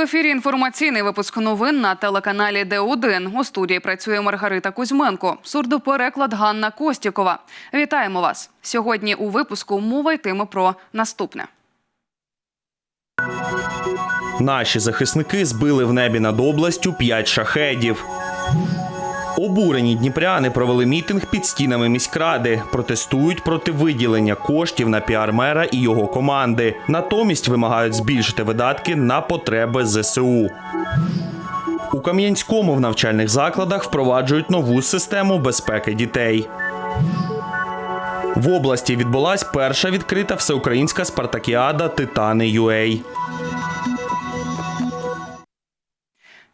В ефірі інформаційний випуск новин на телеканалі Д1. У студії працює Маргарита Кузьменко. Сурдопереклад Ганна Костікова. Вітаємо вас. Сьогодні у випуску мова йтиме про наступне. Наші захисники збили в небі над областю п'ять шахедів. Обурені дніпряни провели мітинг під стінами міськради. Протестують проти виділення коштів на піар мера і його команди. Натомість вимагають збільшити видатки на потреби ЗСУ. У Кам'янському в навчальних закладах впроваджують нову систему безпеки дітей. В області відбулась перша відкрита всеукраїнська спартакіада Титани ЮЕЙ.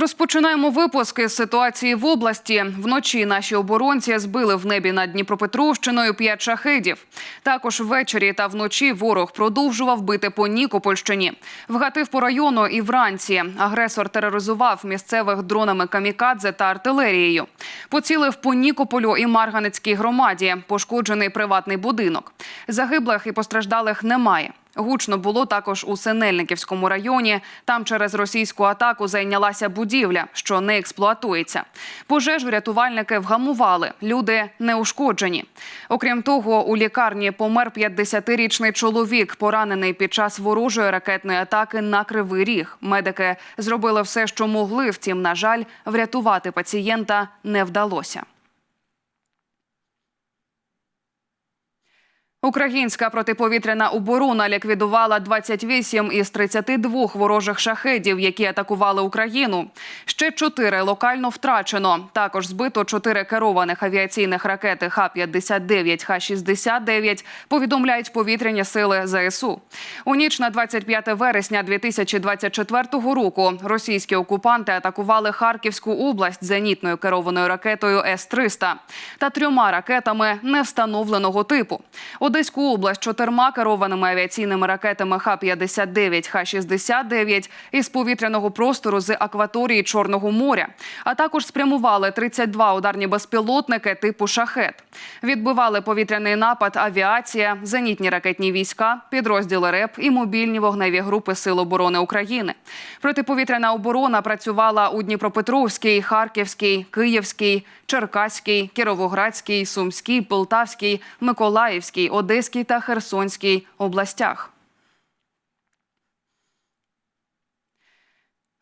Розпочинаємо випуск із ситуації в області. Вночі наші оборонці збили в небі над Дніпропетровщиною п'ять шахедів. Також ввечері та вночі ворог продовжував бити по Нікопольщині. Вгатив по району і вранці. Агресор тероризував місцевих дронами камікадзе та артилерією. Поцілив по Нікополю і Марганецькій громаді. Пошкоджений приватний будинок. Загиблих і постраждалих немає. Гучно було також у Синельниківському районі. Там через російську атаку зайнялася будівля, що не експлуатується. Пожежу рятувальники вгамували. Люди не ушкоджені. Окрім того, у лікарні помер 50-річний чоловік, поранений під час ворожої ракетної атаки на кривий ріг. Медики зробили все, що могли. Втім, на жаль, врятувати пацієнта не вдалося. Українська протиповітряна оборона ліквідувала 28 із 32 ворожих шахедів, які атакували Україну. Ще чотири локально втрачено. Також збито чотири керованих авіаційних ракети Х-59, Х-69, повідомляють повітряні сили ЗСУ. У ніч на 25 вересня 2024 року російські окупанти атакували Харківську область зенітною керованою ракетою С-300 та трьома ракетами невстановленого типу. Одеську область чотирма керованими авіаційними ракетами Х-59, Х-69 із повітряного простору з акваторії Чорного моря, а також спрямували 32 ударні безпілотники типу шахет. Відбивали повітряний напад, авіація, зенітні ракетні війська, підрозділи РЕП і мобільні вогневі групи Сил оборони України. Протиповітряна оборона працювала у Дніпропетровській, Харківській, Київській, Черкаській, Кіровоградській, Сумській, Полтавській, Миколаївській, Одеській та Херсонській областях.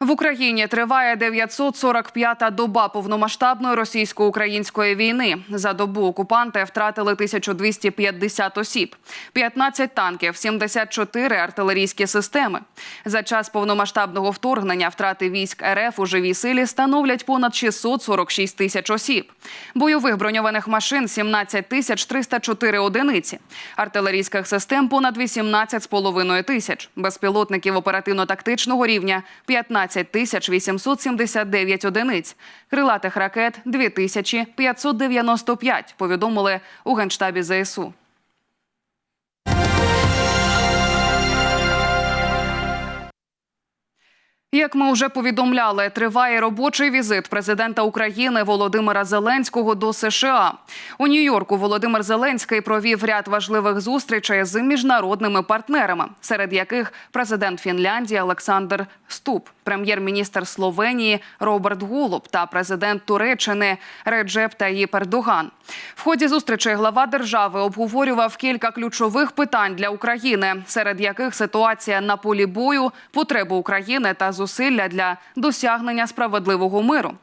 В Україні триває 945-та доба повномасштабної російсько-української війни. За добу окупанти втратили 1250 осіб, 15 танків, 74 артилерійські системи. За час повномасштабного вторгнення втрати військ РФ у живій силі становлять понад 646 тисяч осіб. Бойових броньованих машин 17 тисяч 304 одиниці, артилерійських систем понад 18,5 тисяч, безпілотників оперативно-тактичного рівня 15 тисяч 879 одиниць, крилатих ракет 2595, повідомили у Генштабі ЗСУ. Як ми вже повідомляли, триває робочий візит президента України Володимира Зеленського до США. У Нью-Йорку Володимир Зеленський провів ряд важливих зустрічей з міжнародними партнерами, серед яких президент Фінляндії Олександр Ступ, прем'єр-міністр Словенії Роберт Голуб та президент Туреччини Реджеп Таїп Ердоган. В ході зустрічей глава держави обговорював кілька ключових питань для України, серед яких ситуація на полі бою, потреби України та зусилля для досягнення справедливого миру.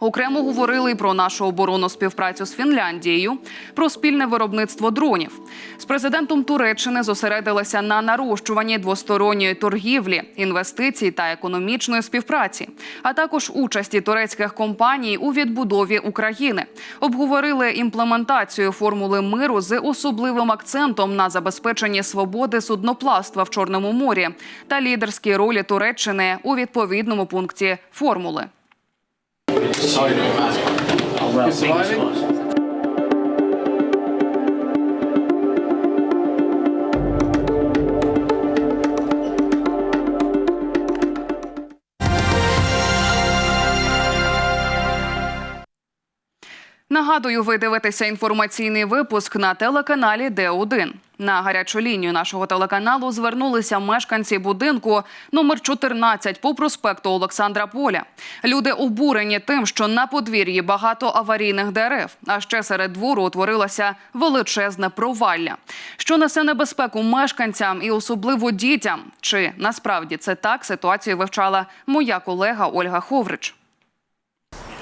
Окремо говорили про нашу оборонну співпрацю з Фінляндією, про спільне виробництво дронів. З президентом Туреччини зосередилися на нарощуванні двосторонньої торгівлі, інвестицій та економічної співпраці, а також участі турецьких компаній у відбудові України. Обговорили імплементацію формули миру з особливим акцентом на забезпеченні свободи судноплавства в Чорному морі та лідерській ролі Туреччини у відповідному пункті формули. Нагадую, ви дивитеся інформаційний випуск на телеканалі Д1. На гарячу лінію нашого телеканалу звернулися мешканці будинку номер 14 по проспекту Олександра Поля. Люди обурені тим, що на подвір'ї багато аварійних дерев, а ще серед двору утворилося величезне провалля, що несе небезпеку мешканцям і особливо дітям. Чи насправді це так ситуацію вивчала моя колега Ольга Ховрич.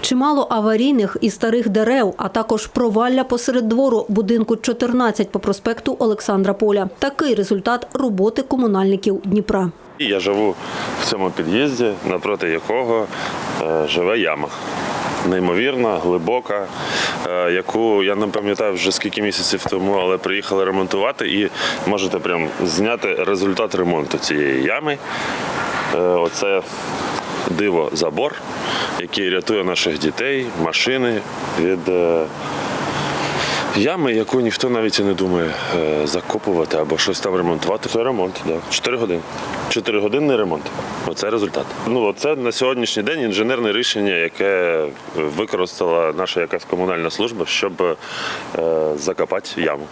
Чимало аварійних і старих дерев, а також провалля посеред двору будинку 14 по проспекту Олександра Поля. Такий результат роботи комунальників Дніпра. Я живу в цьому під'їзді, напроти якого е, живе яма. Неймовірна, глибока, е, яку я не пам'ятаю вже скільки місяців тому, але приїхали ремонтувати і можете прям зняти результат ремонту цієї ями. Е, Оце диво забор, який рятує наших дітей, машини від е, ями, яку ніхто навіть і не думає е, закопувати або щось там ремонтувати. Це ремонт, так. Чотири години. Чотиригодинний ремонт. Оце результат. Ну, це на сьогоднішній день інженерне рішення, яке використала наша якась комунальна служба, щоб е, закопати яму.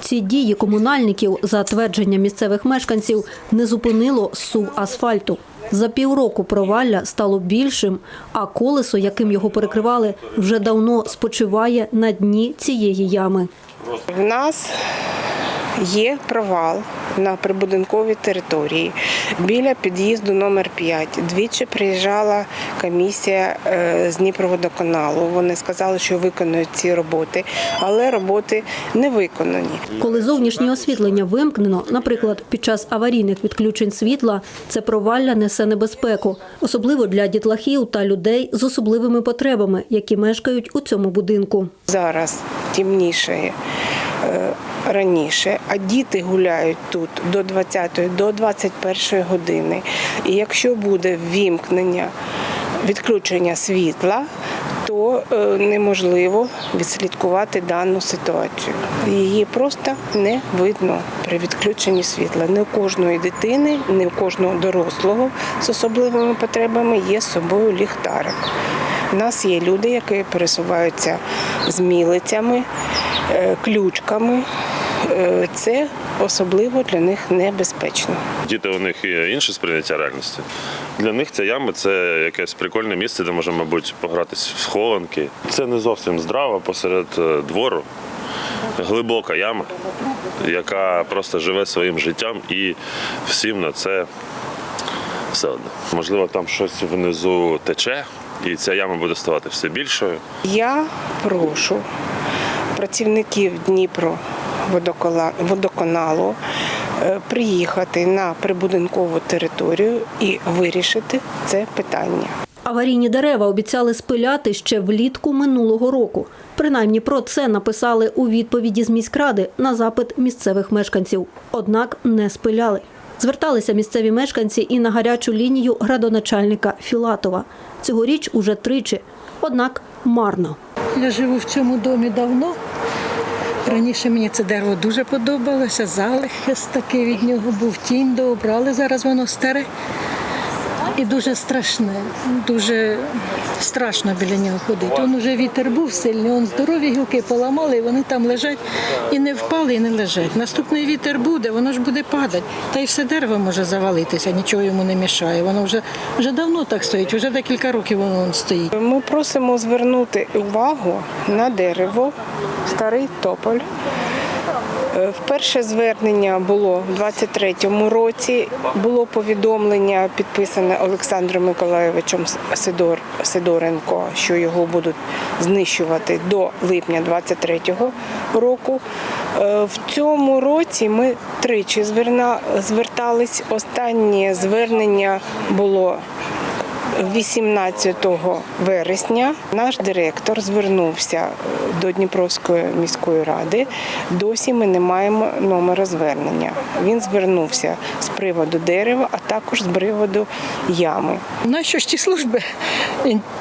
Ці дії комунальників, за твердження місцевих мешканців, не зупинило сув асфальту. За півроку провалля стало більшим, а колесо, яким його перекривали, вже давно спочиває на дні цієї ями. В нас є провал на прибудинковій території біля під'їзду номер 5. Двічі приїжджала комісія е, з Дніпроводоканалу. Вони сказали, що виконують ці роботи, але роботи не виконані. Коли зовнішнє освітлення вимкнено, наприклад, під час аварійних відключень світла, це провалля несе небезпеку, особливо для дітлахів та людей з особливими потребами, які мешкають у цьому будинку. Зараз темніше е, раніше, а діти гуляють тут до 20-ї, до 21-ї години. І якщо буде ввімкнення, відключення світла, то е, неможливо відслідкувати дану ситуацію. Її просто не видно при відключенні світла. Не у кожної дитини, не у кожного дорослого з особливими потребами є з собою ліхтарик. У нас є люди, які пересуваються з мілицями, е, ключками. Е, Це особливо для них небезпечно. Діти у них є інше сприйняття реальності. Для них ця яма це якесь прикольне місце, де можна, мабуть, погратись в схованки. Це не зовсім здраво посеред е, двору. Глибока яма, яка просто живе своїм життям і всім на це все одно. Можливо, там щось внизу тече, і ця яма буде ставати все більшою. Я прошу працівників Дніпро водоканалу е, приїхати на прибудинкову територію і вирішити це питання. Аварійні дерева обіцяли спиляти ще влітку минулого року. Принаймні про це написали у відповіді з міськради на запит місцевих мешканців. Однак не спиляли. Зверталися місцеві мешканці і на гарячу лінію градоначальника Філатова. Цьогоріч уже тричі. Однак марно. Я живу в цьому домі давно. Раніше мені це дерево дуже подобалося, залихист такий від нього був, тінь добра, але зараз воно старе і дуже страшне, дуже страшно біля нього ходити. Он уже вітер був сильний, он здорові гілки поламали, і вони там лежать і не впали, і не лежать. Наступний вітер буде, воно ж буде падати. Та й все дерево може завалитися, нічого йому не мішає. Воно вже, вже давно так стоїть, вже декілька років воно стоїть. Ми просимо звернути увагу на дерево, старий тополь. Е, Вперше звернення було в 23-му році. Було повідомлення підписане Олександром Миколайовичем Сидор, Сидоренко, що його будуть знищувати до липня 23-го року. Е, В цьому році ми тричі звертались. Останнє звернення було 18 вересня наш директор звернувся до Дніпровської міської ради. Досі ми не маємо номера звернення. Він звернувся з приводу дерева, а також з приводу ями. Нащо ж ті служби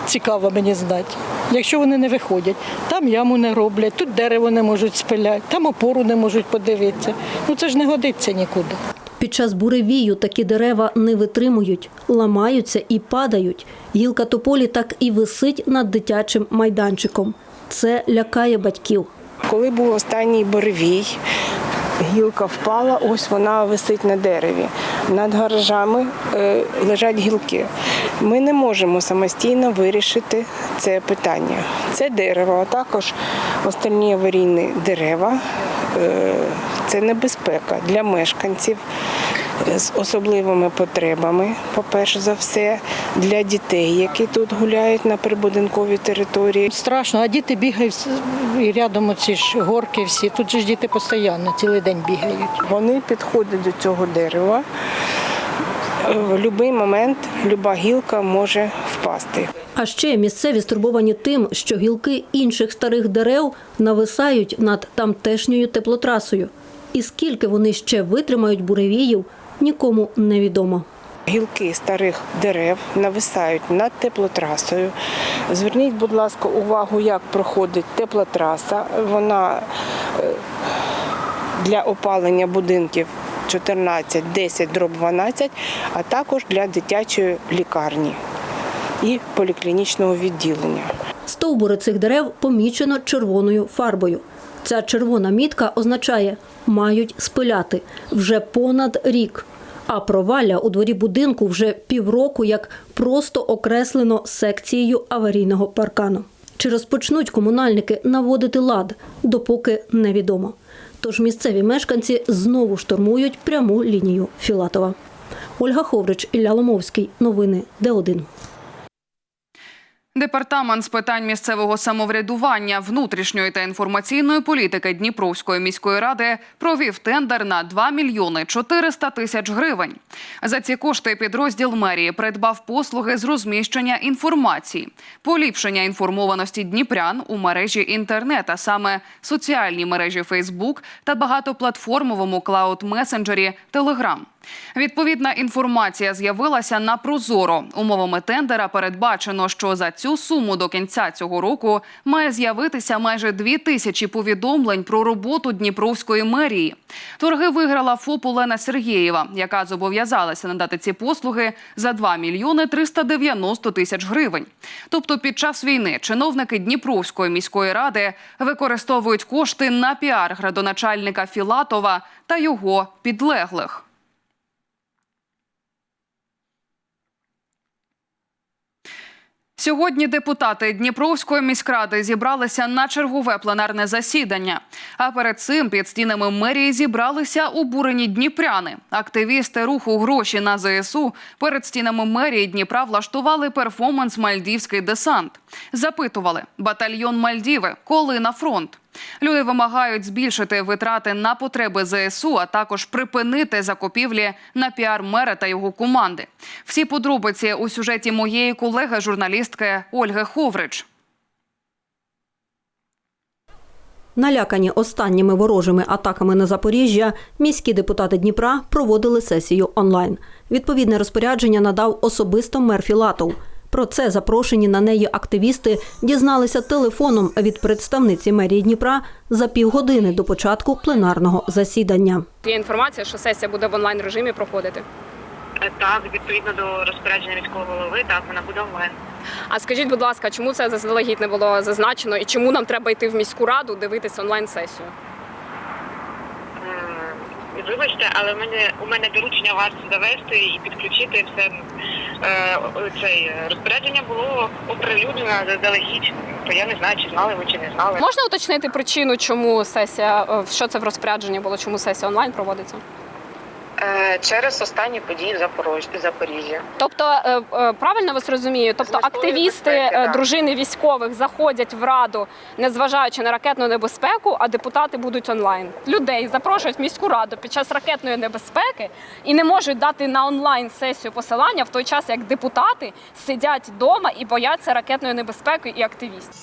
цікаво мені знати. Якщо вони не виходять, там яму не роблять, тут дерево не можуть спиляти, там опору не можуть подивитися. Ну це ж не годиться нікуди. Під час буревію такі дерева не витримують, ламаються і падають. Гілка тополі так і висить над дитячим майданчиком. це лякає батьків. Коли був останній буревій, гілка впала, ось вона висить на дереві. Над гаражами е, лежать гілки. Ми не можемо самостійно вирішити це питання. Це дерево, а також остальні аварійні дерева. Е, це небезпека для мешканців з особливими потребами, по-перше за все, для дітей, які тут гуляють на прибудинковій території. Страшно, а діти бігають і рядом оці ж горки всі. Тут же ж діти постійно цілий день бігають. Вони підходять до цього дерева. В будь-який момент люба гілка може впасти. А ще місцеві стурбовані тим, що гілки інших старих дерев нависають над тамтешньою теплотрасою. І скільки вони ще витримають буревіїв, нікому не відомо. Гілки старих дерев нависають над теплотрасою. Зверніть, будь ласка, увагу, як проходить теплотраса. Вона е, для опалення будинків 14, 10, дроб 12, а також для дитячої лікарні і поліклінічного відділення. Стовбури цих дерев помічено червоною фарбою. Ця червона мітка означає мають спиляти вже понад рік. А провалля у дворі будинку вже півроку як просто окреслено секцією аварійного паркану. Чи розпочнуть комунальники наводити лад, допоки невідомо. Тож місцеві мешканці знову штурмують пряму лінію Філатова. Ольга Ховрич, Ілля Ломовський. Новини Д1. Департамент з питань місцевого самоврядування, внутрішньої та інформаційної політики Дніпровської міської ради провів тендер на 2 мільйони 400 тисяч гривень. За ці кошти підрозділ мерії придбав послуги з розміщення інформації, поліпшення інформованості дніпрян у мережі інтернет, а саме соціальній мережі Фейсбук та багатоплатформовому клауд-месенджері Телеграм. Відповідна інформація з'явилася на Прозоро. Умовами тендера передбачено, що за цю суму до кінця цього року має з'явитися майже дві тисячі повідомлень про роботу Дніпровської мерії. Торги виграла ФОП Олена Сергієва, яка зобов'язалася надати ці послуги за 2 мільйони 390 тисяч гривень. Тобто, під час війни чиновники Дніпровської міської ради використовують кошти на піар градоначальника Філатова та його підлеглих. Сьогодні депутати Дніпровської міськради зібралися на чергове пленарне засідання. А перед цим під стінами мерії зібралися обурені дніпряни. Активісти руху гроші на ЗСУ перед стінами мерії Дніпра влаштували перформанс Мальдівський десант. Запитували батальйон Мальдіви, коли на фронт. Люди вимагають збільшити витрати на потреби ЗСУ, а також припинити закупівлі на піар мера та його команди. Всі подробиці у сюжеті моєї колеги, журналістки Ольги Ховрич. Налякані останніми ворожими атаками на Запоріжжя, міські депутати Дніпра проводили сесію онлайн. Відповідне розпорядження надав особисто мер Філатов. Про це запрошені на неї активісти дізналися телефоном від представниці мерії Дніпра за півгодини до початку пленарного засідання. Є інформація, що сесія буде в онлайн режимі проходити. Е, Так, відповідно до розпорядження міського голови, так вона буде онлайн. А скажіть, будь ласка, чому це заздалегідь не було зазначено і чому нам треба йти в міську раду дивитися онлайн сесію? Вибачте, але в мене у мене доручення вас завести і підключити все. Е, Цей е, розпорядження було оприлюднено заздалегідь. То я не знаю, чи знали ви, чи не знали. Можна уточнити причину, чому сесія, е, що це в розпорядженні було, чому сесія онлайн проводиться? Е, Через останні події в Запорож- Запоріжжя. Тобто, е, е, правильно вас розумію, тобто активісти, безпеки, дружини військових заходять в раду, незважаючи на ракетну небезпеку, а депутати будуть онлайн. Людей запрошують в міську раду під час ракетної небезпеки і не можуть дати на онлайн сесію посилання в той час, як депутати сидять вдома і бояться ракетної небезпеки і активістів.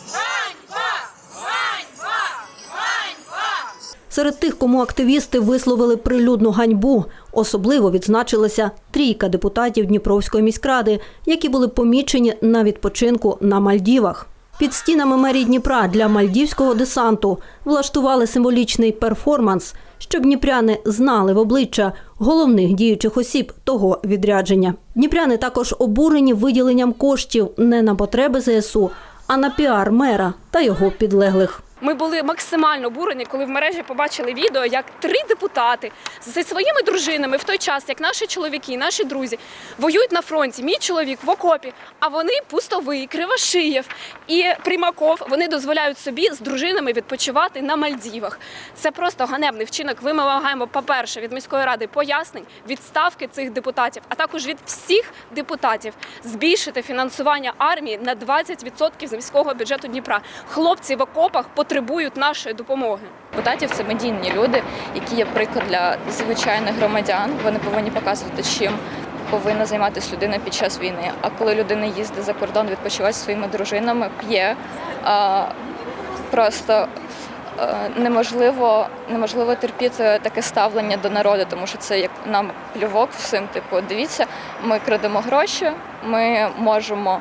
Серед тих, кому активісти висловили прилюдну ганьбу, особливо відзначилася трійка депутатів Дніпровської міськради, які були помічені на відпочинку на Мальдівах. Під стінами мерії Дніпра для мальдівського десанту влаштували символічний перформанс, щоб дніпряни знали в обличчя головних діючих осіб того відрядження. Дніпряни також обурені виділенням коштів не на потреби ЗСУ, а на піар мера та його підлеглих. Ми були максимально обурені, коли в мережі побачили відео, як три депутати зі своїми дружинами в той час, як наші чоловіки, наші друзі воюють на фронті. Мій чоловік в окопі, а вони пустовий, Кривошиєв і Примаков. Вони дозволяють собі з дружинами відпочивати на Мальдівах. Це просто ганебний вчинок. Ми вимагаємо, по-перше, від міської ради пояснень, відставки цих депутатів, а також від всіх депутатів збільшити фінансування армії на 20% з міського бюджету Дніпра. Хлопці в окопах потребують нашої допомоги. Депутатів це медійні люди, які є приклад для звичайних громадян. Вони повинні показувати, чим повинна займатися людина під час війни. А коли людина їздить за кордон, відпочиває зі своїми дружинами, п'є а, просто. Неможливо, неможливо терпіти таке ставлення до народу, тому що це як нам плювок всім. Типу, дивіться, ми крадемо гроші, ми можемо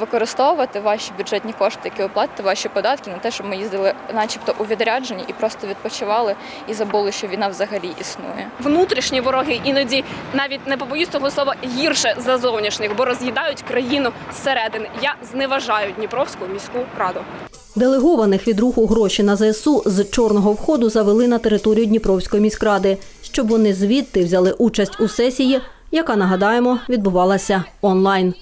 використовувати ваші бюджетні кошти, які ви платите, ваші податки на те, щоб ми їздили, начебто, у відрядженні і просто відпочивали і забули, що війна взагалі існує. Внутрішні вороги іноді навіть не побоюсь цього слова гірше за зовнішніх, бо роз'їдають країну зсередини. Я зневажаю Дніпровську міську раду. Делегованих від руху гроші на ЗСУ з чорного входу завели на територію Дніпровської міськради, щоб вони звідти взяли участь у сесії, яка нагадаємо відбувалася онлайн.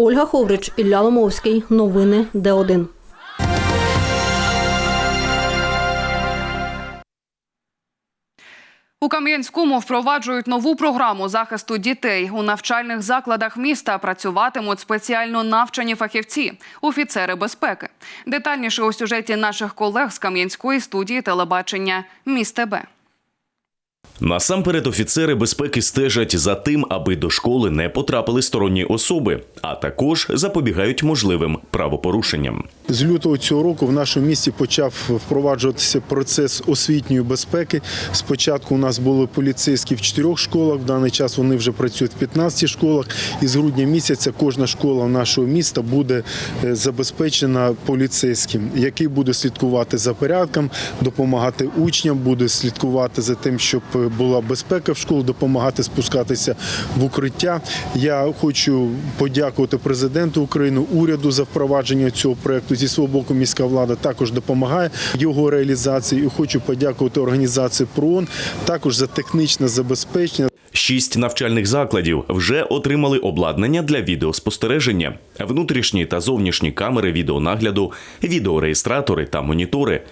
Ольга Ховрич, Ілля Ломовський. Новини Д1. У Кам'янському впроваджують нову програму захисту дітей. У навчальних закладах міста працюватимуть спеціально навчені фахівці, офіцери безпеки. Детальніше у сюжеті наших колег з Кам'янської студії телебачення Місте Б. Насамперед офіцери безпеки стежать за тим, аби до школи не потрапили сторонні особи, а також запобігають можливим правопорушенням. З лютого цього року в нашому місті почав впроваджуватися процес освітньої безпеки. Спочатку у нас були поліцейські в чотирьох школах. В даний час вони вже працюють в 15 школах. І з грудня місяця кожна школа нашого міста буде е, забезпечена поліцейським, який буде слідкувати за порядком, допомагати учням, буде слідкувати за тим, щоб була безпека в школі, допомагати спускатися в укриття. Я хочу подякувати президенту України, уряду за впровадження цього проекту. Зі свого боку, міська влада також допомагає його реалізації. І хочу подякувати організації ПРООН також за технічне забезпечення. Шість навчальних закладів вже отримали обладнання для відеоспостереження, внутрішні та зовнішні камери відеонагляду, відеореєстратори та монітори.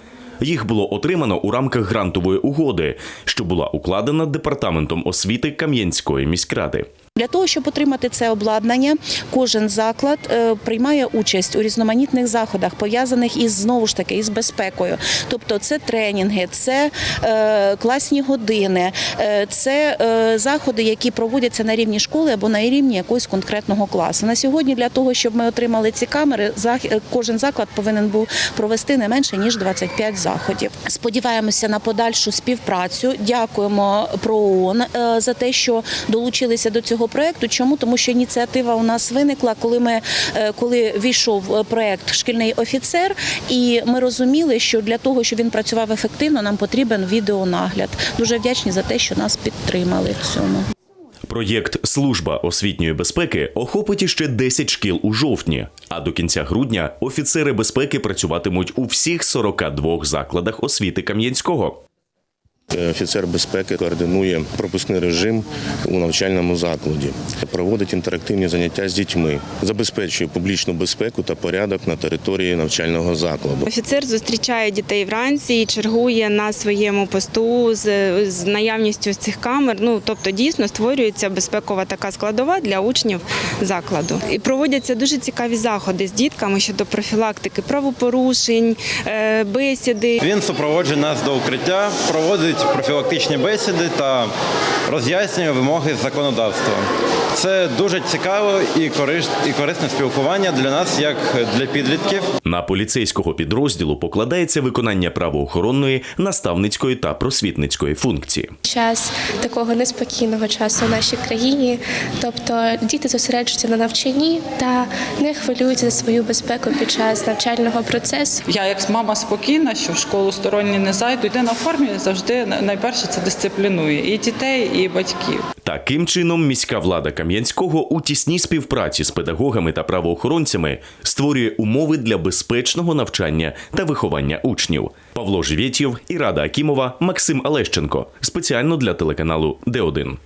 Їх було отримано у рамках грантової угоди, що була укладена департаментом освіти Кам'янської міськради. Для того, щоб отримати це обладнання, кожен заклад е, приймає участь у різноманітних заходах, пов'язаних із знову ж таки із безпекою. Тобто, це тренінги, це е, класні години, е, це заходи, які проводяться на рівні школи або на рівні якогось конкретного класу. На сьогодні для того, щоб ми отримали ці камери, зах- кожен заклад повинен був провести не менше ніж 25 заходів. Сподіваємося на подальшу співпрацю. Дякуємо ПРООН за те, що долучилися до цього проекту. Чому тому, що ініціатива у нас виникла, коли ми е, коли війшов е, проект шкільний офіцер, і ми розуміли, що для того, щоб він працював ефективно, нам потрібен відеонагляд. Дуже вдячні за те, що нас підтримали в цьому. Проєкт Служба освітньої безпеки охопить іще 10 шкіл у жовтні. А до кінця грудня офіцери безпеки працюватимуть у всіх 42 закладах освіти Кам'янського. Офіцер безпеки координує пропускний режим у навчальному закладі, проводить інтерактивні заняття з дітьми, забезпечує публічну безпеку та порядок на території навчального закладу. Офіцер зустрічає дітей вранці і чергує на своєму посту з, з наявністю цих камер. Ну тобто дійсно створюється безпекова така складова для учнів закладу. І проводяться дуже цікаві заходи з дітками щодо профілактики правопорушень, е, бесіди. Він супроводжує нас до укриття, проводить профілактичні бесіди та роз'яснює вимоги законодавства. Це дуже цікаво і корис- і корисне спілкування для нас, як для підлітків. На поліцейського підрозділу покладається виконання правоохоронної, наставницької та просвітницької функції. час такого неспокійного часу в нашій країні. Тобто діти зосереджуються на навчанні та не хвилюються за свою безпеку під час навчального процесу. Я як мама спокійна, що в школу сторонні не зайду. Йде на формі завжди найперше це дисциплінує і дітей, і батьків. Таким чином, міська влада Кам'янського у тісній співпраці з педагогами та правоохоронцями створює умови для безпечного навчання та виховання учнів. Павло Живєтєв і Рада Акімова, Максим Алещенко спеціально для телеканалу Д1.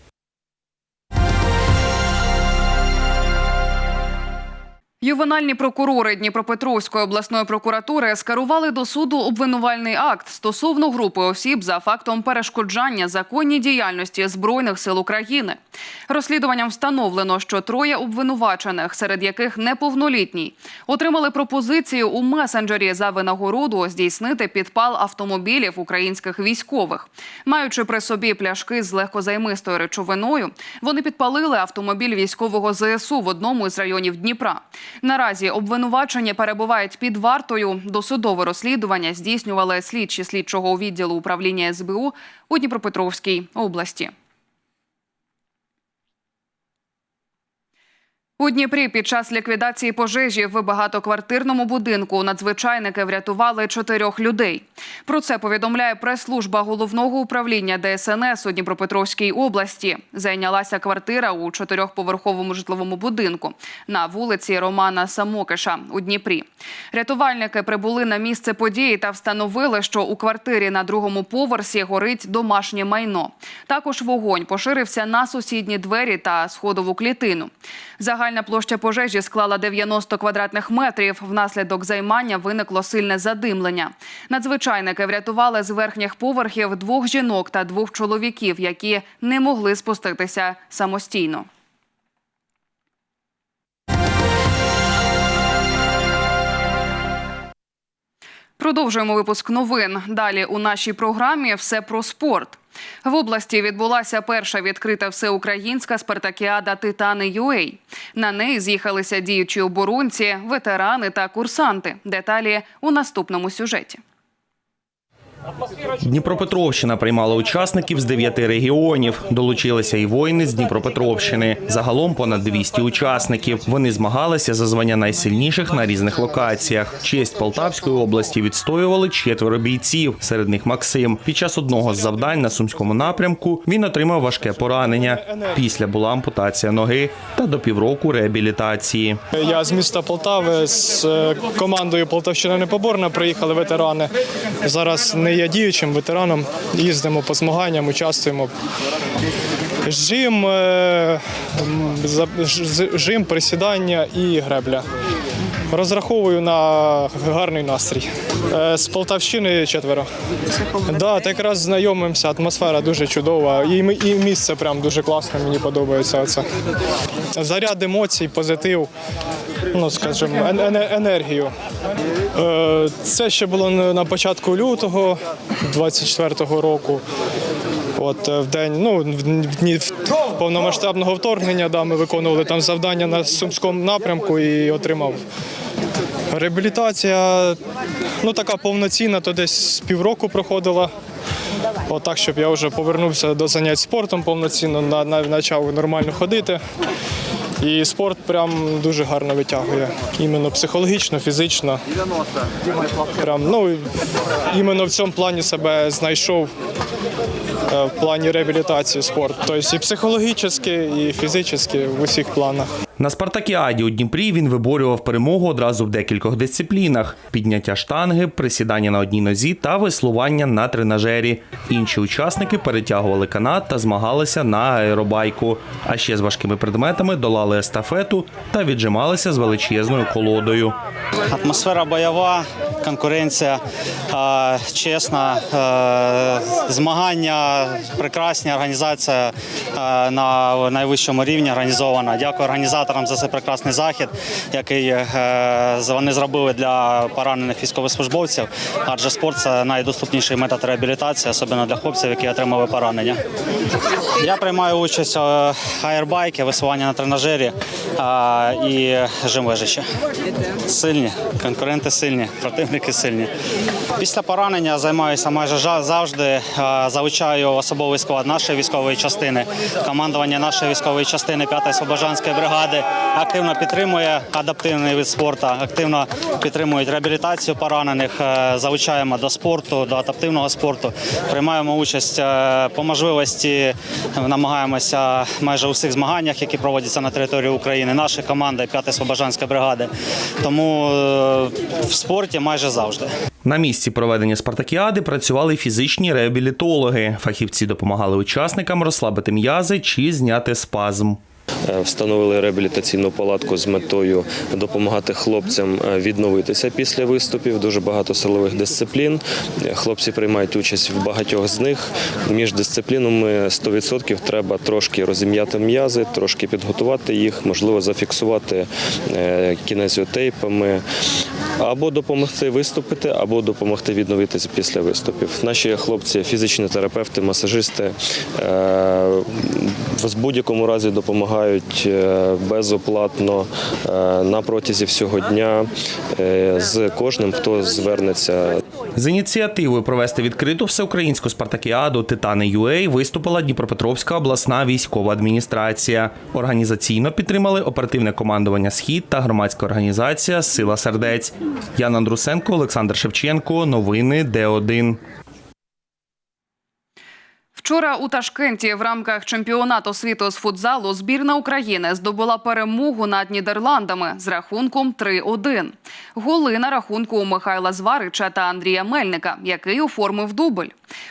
Ювенальні прокурори Дніпропетровської обласної прокуратури скерували до суду обвинувальний акт стосовно групи осіб за фактом перешкоджання законній діяльності збройних сил України. Розслідуванням встановлено, що троє обвинувачених, серед яких неповнолітній, отримали пропозицію у месенджері за винагороду здійснити підпал автомобілів українських військових. Маючи при собі пляшки з легкозаймистою речовиною, вони підпалили автомобіль військового ЗСУ в одному із районів Дніпра. Наразі обвинувачені перебувають під вартою. Досудове розслідування здійснювали слідчі слідчого відділу управління СБУ у Дніпропетровській області. У Дніпрі під час ліквідації пожежі в багатоквартирному будинку надзвичайники врятували чотирьох людей. Про це повідомляє прес-служба головного управління ДСНС у Дніпропетровській області. Зайнялася квартира у чотирьохповерховому житловому будинку на вулиці Романа Самокиша у Дніпрі. Рятувальники прибули на місце події та встановили, що у квартирі на другому поверсі горить домашнє майно. Також вогонь поширився на сусідні двері та сходову клітину. Загальна площа пожежі склала 90 квадратних метрів. Внаслідок займання виникло сильне задимлення. Надзвичайники врятували з верхніх поверхів двох жінок та двох чоловіків, які не могли спуститися самостійно. Продовжуємо випуск новин. Далі у нашій програмі все про спорт. В області відбулася перша відкрита всеукраїнська спартакіада Титани ЮЕЙ. На неї з'їхалися діючі оборонці, ветерани та курсанти. Деталі у наступному сюжеті. Дніпропетровщина приймала учасників з дев'яти регіонів. Долучилися і воїни з Дніпропетровщини. Загалом понад 200 учасників. Вони змагалися за звання найсильніших на різних локаціях. Честь Полтавської області відстоювали четверо бійців. Серед них Максим. Під час одного з завдань на сумському напрямку він отримав важке поранення. Після була ампутація ноги та до півроку реабілітації. Я з міста Полтави з е, командою Полтавщина Непоборна приїхали ветерани. Зараз не є діючим ветераном. Їздимо по змаганням, участвуємо. Жим, е, жим, присідання і гребля. Розраховую на гарний настрій. Е, З Полтавщини четверо. Да, так якраз знайомимося, атмосфера дуже чудова. І, і місце прям дуже класне, мені подобається. Це. Заряд емоцій, позитив, ну скажімо, ен- ен- енергію. Е, Це ще було на початку лютого 24-го року. От е, в день, ну в дні повномасштабного вторгнення, да, ми виконували там завдання на сумському напрямку і отримав реабілітація. Ну така повноцінна, то десь з півроку проходила. Отак, щоб я вже повернувся до занять спортом повноцінно, на, на, почав нормально ходити. І спорт прям дуже гарно витягує. Іменно психологічно, фізично. Прям, ну, іменно в цьому плані себе знайшов е, в плані реабілітації спорт. Тобто і психологічно, і фізично, в усіх планах. На спартакіаді у Дніпрі він виборював перемогу одразу в декількох дисциплінах: підняття штанги, присідання на одній нозі та веслування на тренажері. Інші учасники перетягували канат та змагалися на аеробайку. А ще з важкими предметами долали естафету та віджималися з величезною колодою. Атмосфера бойова, конкуренція чесна, змагання прекрасні, організація на найвищому рівні організована. Дякую організаторам за цей прекрасний захід, який е, вони зробили для поранених військовослужбовців. Адже спорт це найдоступніший метод реабілітації, особливо для хлопців, які отримали поранення. Я приймаю участь у аербайки, висування на тренажері е, і жим. Сильні, конкуренти сильні, противники сильні. Після поранення займаюся майже завжди. е, Залучаю особовий склад нашої військової частини. Командування нашої військової частини 5-ї Слобожанської бригади активно підтримує адаптивний вид спорту, активно підтримують реабілітацію поранених. е, Залучаємо до спорту, до адаптивного спорту. Приймаємо участь е, по можливості. Намагаємося майже у всіх змаганнях, які проводяться на території України. Наша команда 5-ї Слобожанської бригади. Тому е, в спорті майже завжди. На місці проведення спартакіади працювали фізичні реабілітологи. Фахівці допомагали учасникам розслабити м'язи чи зняти спазм. Е, Встановили реабілітаційну палатку з метою допомагати хлопцям е, відновитися після виступів. Дуже багато силових дисциплін. Хлопці приймають участь в багатьох з них. Між дисциплінами 100% треба трошки розім'яти м'язи, трошки підготувати їх, можливо, зафіксувати е, кінезіотейпами. Або допомогти виступити, або допомогти відновитися після виступів. Наші хлопці, фізичні терапевти, масажисти е, в будь-якому разі допомагають е, безоплатно е, на протязі всього дня з кожним, хто звернеться. З ініціативою провести відкриту всеукраїнську спартакіаду Титани ЮЕЙ виступила Дніпропетровська обласна військова адміністрація. Організаційно підтримали оперативне командування Схід та громадська організація Сила сердець. Яна Андрусенко, Олександр Шевченко. Новини Д1. Вчора у Ташкенті в рамках чемпіонату світу з футзалу збірна України здобула перемогу над Нідерландами з рахунком 3-1. Голи на рахунку у Михайла Зварича та Андрія Мельника, який оформив дубль.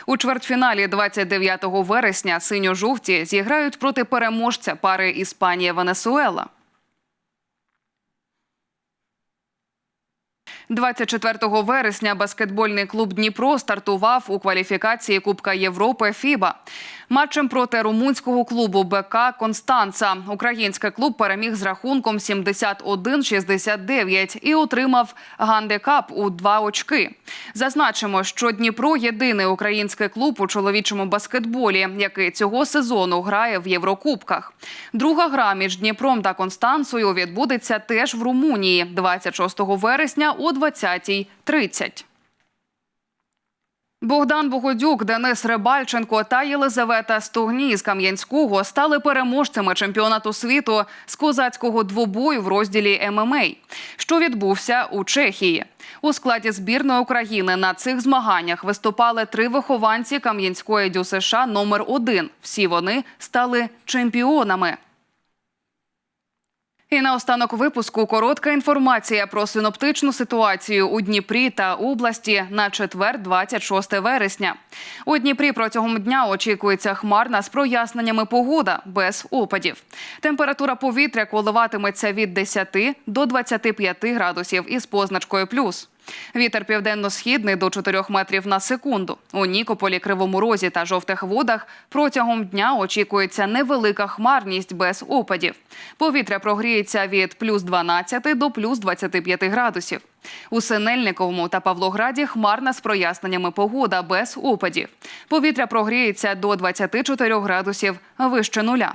У чвертьфіналі 29 вересня синьо-жовті зіграють проти переможця пари Іспанія-Венесуела. 24 вересня баскетбольний клуб Дніпро стартував у кваліфікації Кубка Європи ФІБА. Матчем проти румунського клубу БК Констанца український клуб переміг з рахунком 71-69 і отримав гандикап у два очки. Зазначимо, що Дніпро єдиний український клуб у чоловічому баскетболі, який цього сезону грає в Єврокубках. Друга гра між Дніпром та Констанцею відбудеться теж в Румунії 26 вересня о 20.30. Богдан Богодюк, Денис Рибальченко та Єлизавета Стогній з Кам'янського стали переможцями чемпіонату світу з козацького двобою в розділі ММА, що відбувся у Чехії. У складі збірної України на цих змаганнях виступали три вихованці Кам'янської ДЮСШ номер 1 Всі вони стали чемпіонами. І на останок випуску коротка інформація про синоптичну ситуацію у Дніпрі та області на четвер, 26 вересня. У Дніпрі протягом дня очікується хмарна з проясненнями погода без опадів. Температура повітря коливатиметься від 10 до 25 градусів із позначкою плюс. Вітер південно-східний до 4 метрів на секунду. У Нікополі, Кривому Розі та жовтих водах протягом дня очікується невелика хмарність без опадів. Повітря прогріється від плюс 12 до плюс 25 градусів. У Синельниковому та Павлограді хмарна з проясненнями погода без опадів. Повітря прогріється до 24 градусів вище нуля.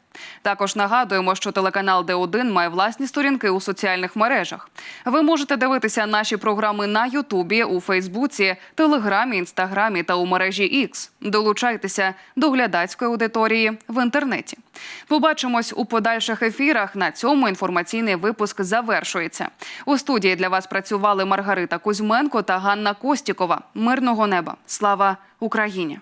Також нагадуємо, що телеканал Д1 має власні сторінки у соціальних мережах. Ви можете дивитися наші програми на Ютубі, у Фейсбуці, Телеграмі, Інстаграмі та у мережі X. Долучайтеся до глядацької аудиторії в інтернеті. Побачимось у подальших ефірах. На цьому інформаційний випуск завершується. У студії для вас працювали Маргарита Кузьменко та Ганна Костікова. Мирного неба. Слава Україні!